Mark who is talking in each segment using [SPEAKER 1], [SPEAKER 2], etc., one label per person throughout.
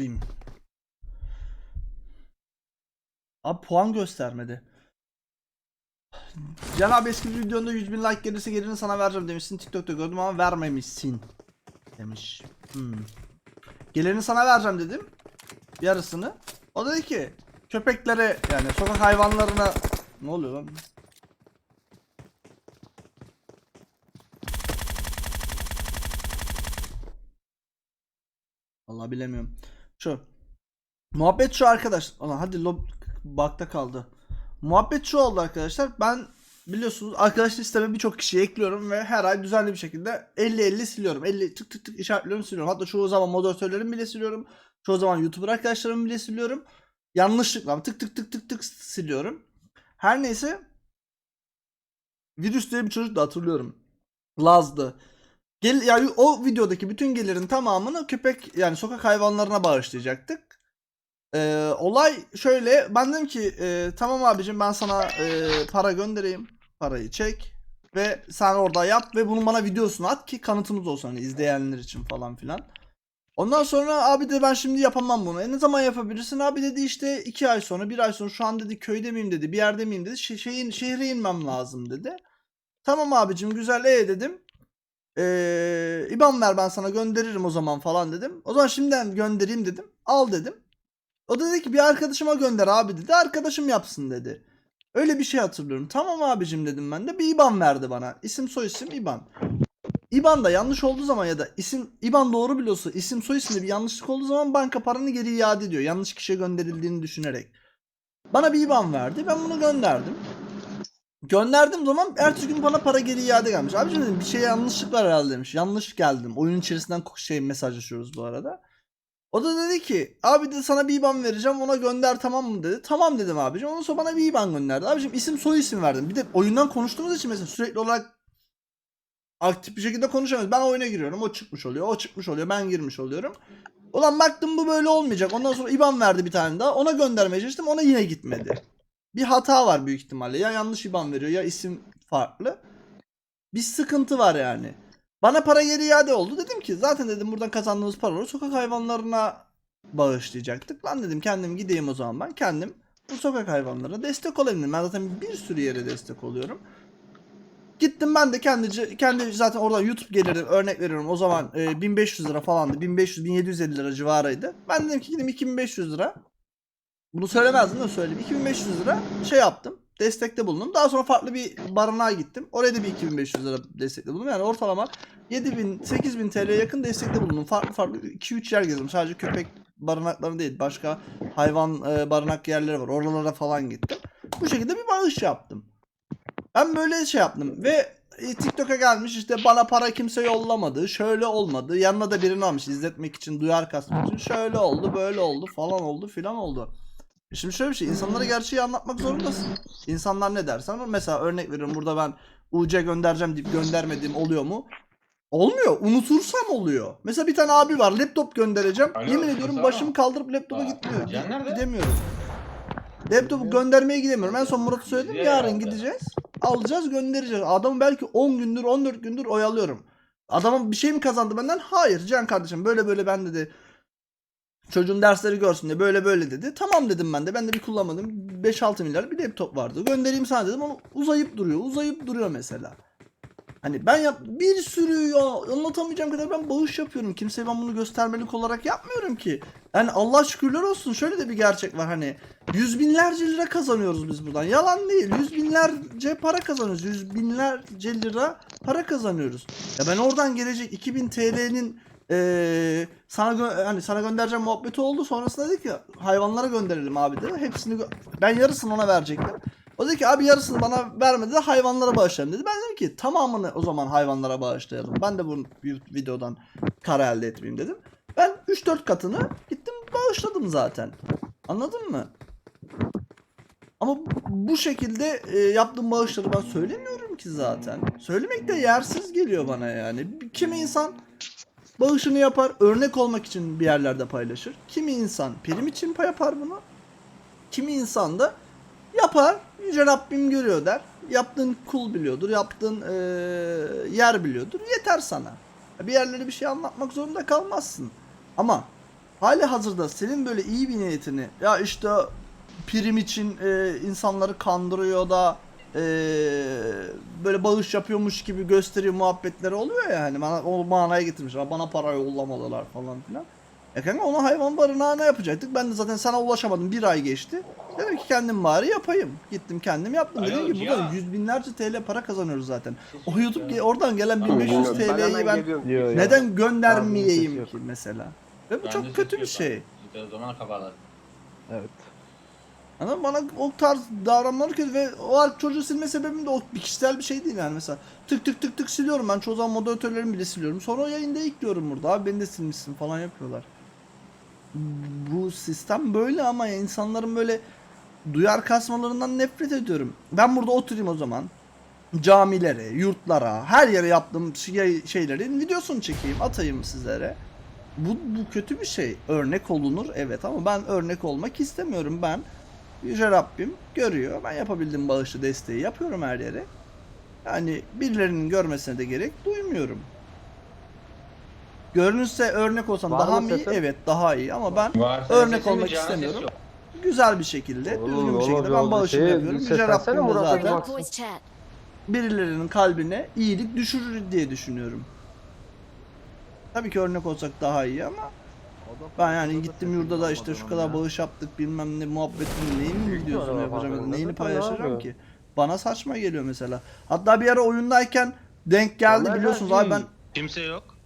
[SPEAKER 1] tıklayayım. Abi puan göstermedi. Can abi eski videonda 100 bin like gelirse gelirini sana vereceğim demişsin. TikTok'ta gördüm ama vermemişsin. Demiş. Hmm. Gelirini sana vereceğim dedim. Yarısını. O dedi ki köpeklere yani sokak hayvanlarına ne oluyor lan? Vallahi bilemiyorum. Şu. Muhabbet şu arkadaş. Ulan hadi lob bakta kaldı. Muhabbet şu oldu arkadaşlar. Ben biliyorsunuz arkadaş listeme birçok kişiyi ekliyorum ve her ay düzenli bir şekilde 50-50 siliyorum. 50 tık tık tık işaretliyorum siliyorum. Hatta çoğu zaman moderatörlerimi bile siliyorum. Çoğu zaman YouTuber arkadaşlarımı bile siliyorum. Yanlışlıkla tık tık tık tık tık siliyorum. Her neyse Virüs diye bir çocuk da hatırlıyorum. Laz'dı. Gel, yani o videodaki bütün gelirin tamamını köpek yani sokak hayvanlarına bağışlayacaktık. Ee, olay şöyle ben dedim ki e, tamam abicim ben sana e, para göndereyim parayı çek ve sen orada yap ve bunun bana videosunu at ki kanıtımız olsun hani izleyenler için falan filan. Ondan sonra abi de ben şimdi yapamam bunu. E ne zaman yapabilirsin? Abi dedi işte iki ay sonra bir ay sonra şu an dedi köyde miyim dedi bir yerde miyim dedi. Şe- şeyin, şehre inmem lazım dedi. Tamam abicim güzel e dedim. Ee, İban ver ben sana gönderirim o zaman falan dedim. O zaman şimdiden göndereyim dedim. Al dedim. O da dedi ki bir arkadaşıma gönder abi dedi. Arkadaşım yapsın dedi. Öyle bir şey hatırlıyorum. Tamam abicim dedim ben de. Bir IBAN verdi bana. İsim soy isim IBAN. IBAN da yanlış olduğu zaman ya da isim IBAN doğru biliyorsa isim soy isimde bir yanlışlık olduğu zaman banka paranı geri iade ediyor. Yanlış kişiye gönderildiğini düşünerek. Bana bir IBAN verdi. Ben bunu gönderdim. Gönderdim zaman ertesi gün bana para geri iade gelmiş. Abicim dedim bir şey yanlışlık var herhalde demiş. Yanlış geldim. Oyun içerisinden şey mesajlaşıyoruz bu arada. O da dedi ki abi de sana bir IBAN vereceğim ona gönder tamam mı dedi. Tamam dedim abicim. Ondan sonra bana bir IBAN gönderdi. Abicim isim soy isim verdim. Bir de oyundan konuştuğumuz için mesela sürekli olarak aktif bir şekilde konuşamıyoruz. Ben oyuna giriyorum. O çıkmış oluyor. O çıkmış oluyor. Ben girmiş oluyorum. Ulan baktım bu böyle olmayacak. Ondan sonra IBAN verdi bir tane daha. Ona göndermeye çalıştım. Ona yine gitmedi. Bir hata var büyük ihtimalle. Ya yanlış IBAN veriyor ya isim farklı. Bir sıkıntı var yani. Bana para geri iade oldu. Dedim ki zaten dedim buradan kazandığımız paraları sokak hayvanlarına bağışlayacaktık. Lan dedim kendim gideyim o zaman ben kendim bu sokak hayvanlarına destek olabilirim. Ben zaten bir sürü yere destek oluyorum. Gittim ben de kendi kendi zaten oradan YouTube geliri örnek veriyorum. O zaman e, 1500 lira falandı. 1500 1750 lira civarıydı. Ben dedim ki gideyim 2500 lira. Bunu söylemezdim de söyleyeyim. 2500 lira şey yaptım. Destekte bulundum. Daha sonra farklı bir barınağa gittim. Oraya da bir 2500 lira destekte bulundum. Yani ortalama 7000 8000 TL'ye yakın destekte bulundum. Farklı farklı 2-3 yer gezdim. Sadece köpek barınakları değil. Başka hayvan e, barınak yerleri var. Oralara falan gittim. Bu şekilde bir bağış yaptım. Ben böyle şey yaptım ve e, TikTok'a gelmiş işte bana para kimse yollamadı. Şöyle olmadı. Yanına da birini almış izletmek için, duyar kasmak için. Şöyle oldu, böyle oldu, falan oldu, filan oldu. Şimdi şöyle bir şey, insanlara gerçeği anlatmak zorundasın. İnsanlar ne dersen ama mesela örnek veriyorum burada ben UC göndereceğim deyip göndermediğim oluyor mu? Olmuyor. Unutursam oluyor. Mesela bir tane abi var laptop göndereceğim.
[SPEAKER 2] Alo,
[SPEAKER 1] Yemin ediyorum başımı kaldırıp laptopa gitmiyor.
[SPEAKER 2] Can nerede?
[SPEAKER 1] Gidemiyorum. Laptopu göndermeye gidemiyorum. En son Murat'a söyledim
[SPEAKER 2] Gidiyor
[SPEAKER 1] yarın
[SPEAKER 2] herhalde.
[SPEAKER 1] gideceğiz. Alacağız göndereceğiz. Adamı belki 10 gündür 14 gündür oyalıyorum. Adamın bir şey mi kazandı benden? Hayır Can kardeşim böyle böyle ben dedi. Çocuğun dersleri görsün diye böyle böyle dedi. Tamam dedim ben de. Ben de bir kullanmadım. 5-6 milyar bir laptop vardı. Göndereyim sana dedim. Onu uzayıp duruyor. Uzayıp duruyor mesela. Hani ben yap bir sürü ya anlatamayacağım kadar ben bağış yapıyorum. Kimseye ben bunu göstermelik olarak yapmıyorum ki. Yani Allah şükürler olsun şöyle de bir gerçek var hani yüz binlerce lira kazanıyoruz biz buradan. Yalan değil. Yüz binlerce para kazanıyoruz. Yüz binlerce lira para kazanıyoruz. Ya ben oradan gelecek 2000 TL'nin eee sana gö- hani sana göndereceğim muhabbeti oldu. Sonrasında dedi ki hayvanlara gönderelim abi dedi. Hepsini gö- ben yarısını ona verecektim. O dedi ki abi yarısını bana vermedi de hayvanlara bağışlayalım dedi. Ben dedim ki tamamını o zaman hayvanlara bağışlayalım. Ben de bu videodan kar elde etmeyeyim dedim. Ben 3-4 katını gittim bağışladım zaten. Anladın mı? Ama bu şekilde e, yaptığım bağışları ben söylemiyorum ki zaten. Söylemek de yersiz geliyor bana yani. Kimi insan bağışını yapar, örnek olmak için bir yerlerde paylaşır. Kimi insan prim için yapar bunu. Kimi insan da yapar, Yüce Rabbim görüyor der. Yaptığın kul biliyordur, yaptığın e, yer biliyordur. Yeter sana. Bir yerlere bir şey anlatmak zorunda kalmazsın. Ama hali hazırda senin böyle iyi bir niyetini ya işte prim için e, insanları kandırıyor da e, böyle bağış yapıyormuş gibi gösteriyor muhabbetleri oluyor ya hani bana o manaya getirmişler bana para yollamalılar falan filan. E kanka onu hayvan barınağına yapacaktık. Ben de zaten sana ulaşamadım. Bir ay geçti. Dedim ki kendim bari yapayım. Gittim kendim yaptım. Dediğim gibi buradan yüz binlerce TL para kazanıyoruz zaten. O YouTube ge- oradan gelen 1500
[SPEAKER 2] Ben
[SPEAKER 1] TL'yi ben
[SPEAKER 3] Yo, yo.
[SPEAKER 1] neden göndermeyeyim ki mesela? Ve bu çok kötü bir şey.
[SPEAKER 2] Biraz zaman kafalar.
[SPEAKER 3] Evet.
[SPEAKER 1] Ama bana o tarz davranmaları kötü ve o ar- çocuğu silme sebebim de o bir kişisel bir şey değil yani mesela. Tık tık tık tık siliyorum ben çoğu zaman moderatörlerimi bile siliyorum. Sonra o yayında ekliyorum burada abi beni de silmişsin falan yapıyorlar. Bu sistem böyle ama ya insanların böyle duyar kasmalarından nefret ediyorum. Ben burada oturayım o zaman. Camilere, yurtlara, her yere yaptığım şey, şeylerin videosunu çekeyim, atayım sizlere. Bu, bu kötü bir şey. Örnek olunur evet ama ben örnek olmak istemiyorum. Ben Yüce Rabbim görüyor. Ben yapabildiğim bağışı desteği yapıyorum her yere. Yani birilerinin görmesine de gerek duymuyorum. Görünürse örnek olsam
[SPEAKER 3] Var
[SPEAKER 1] daha
[SPEAKER 3] mı
[SPEAKER 1] iyi?
[SPEAKER 3] sesin?
[SPEAKER 1] Evet daha iyi ama ben
[SPEAKER 2] Var.
[SPEAKER 1] Örnek
[SPEAKER 2] Sesin
[SPEAKER 1] olmak
[SPEAKER 2] sesi
[SPEAKER 1] istemiyorum.
[SPEAKER 2] yok.
[SPEAKER 1] güzel bir şekilde,
[SPEAKER 3] Oğlum,
[SPEAKER 1] düzgün bir
[SPEAKER 3] oğlum,
[SPEAKER 1] şekilde ben
[SPEAKER 3] oğlum,
[SPEAKER 1] bağışımı
[SPEAKER 3] şey,
[SPEAKER 1] yapıyorum. Yüce
[SPEAKER 3] seslensene
[SPEAKER 1] Rabbim de zaten
[SPEAKER 3] bak.
[SPEAKER 4] voice chat.
[SPEAKER 1] birilerinin kalbine iyilik düşürür diye düşünüyorum. Tabii ki örnek olsak daha iyi ama ben yani gittim yurda da işte şu kadar bağış yaptık bilmem ne muhabbetini neyin
[SPEAKER 3] Büyük
[SPEAKER 1] videosunu
[SPEAKER 3] bir
[SPEAKER 1] yapacağım neyini paylaşacağım ki. Bana saçma geliyor mesela. Hatta bir ara oyundayken denk geldi biliyorsunuz abi ben
[SPEAKER 2] Kimse yok.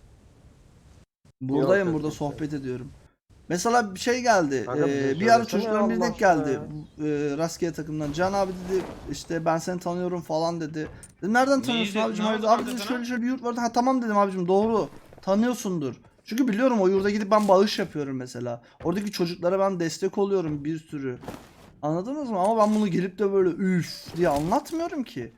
[SPEAKER 1] buradayım burada sohbet ediyorum. Mesela bir şey geldi.
[SPEAKER 3] Bir
[SPEAKER 1] ee, bir ara çocukların
[SPEAKER 3] Allah
[SPEAKER 1] denk geldi. ee, rastgele takımdan. Can abi dedi işte ben seni tanıyorum falan dedi. Dedim nereden tanıyorsun abicim? Abi, abi dedi, şöyle şöyle bir yurt vardı. Ha tamam dedim abicim doğru. Tanıyorsundur. Çünkü biliyorum o yurda gidip ben bağış yapıyorum mesela. Oradaki çocuklara ben destek oluyorum bir sürü. Anladınız mı? Ama ben bunu gelip de böyle üf diye anlatmıyorum ki.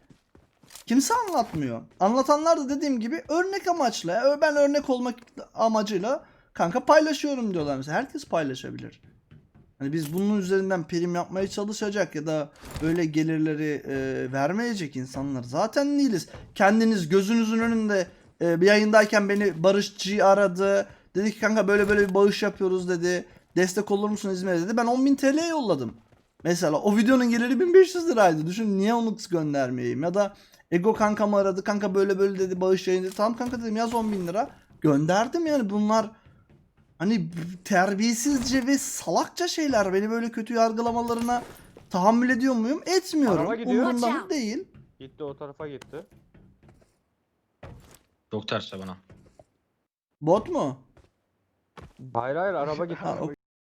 [SPEAKER 1] Kimse anlatmıyor. Anlatanlar da dediğim gibi örnek amaçla. ya, Ben örnek olmak amacıyla kanka paylaşıyorum diyorlar mesela. Herkes paylaşabilir. Hani biz bunun üzerinden prim yapmaya çalışacak ya da böyle gelirleri e, vermeyecek insanlar zaten değiliz. Kendiniz gözünüzün önünde e, bir yayındayken beni Barışçı aradı. Dedi ki kanka böyle böyle bir bağış yapıyoruz dedi. Destek olur musun İzmir'e dedi. Ben 10.000 TL yolladım. Mesela o videonun geliri 1500 liraydı. Düşün niye onu göndermeyeyim ya da Ego kankamı aradı. Kanka böyle böyle dedi bağış yayın dedi. Tamam kanka dedim yaz 10 bin lira. Gönderdim yani bunlar hani terbiyesizce ve salakça şeyler. Beni böyle kötü yargılamalarına tahammül ediyor muyum? Etmiyorum.
[SPEAKER 3] Araba gidiyor.
[SPEAKER 1] Umurumda mı? Değil.
[SPEAKER 3] Gitti o tarafa gitti.
[SPEAKER 2] Çok ters bana.
[SPEAKER 1] Bot mu?
[SPEAKER 3] Hayır hayır araba gitti.
[SPEAKER 1] Ha,
[SPEAKER 3] araba
[SPEAKER 1] okey.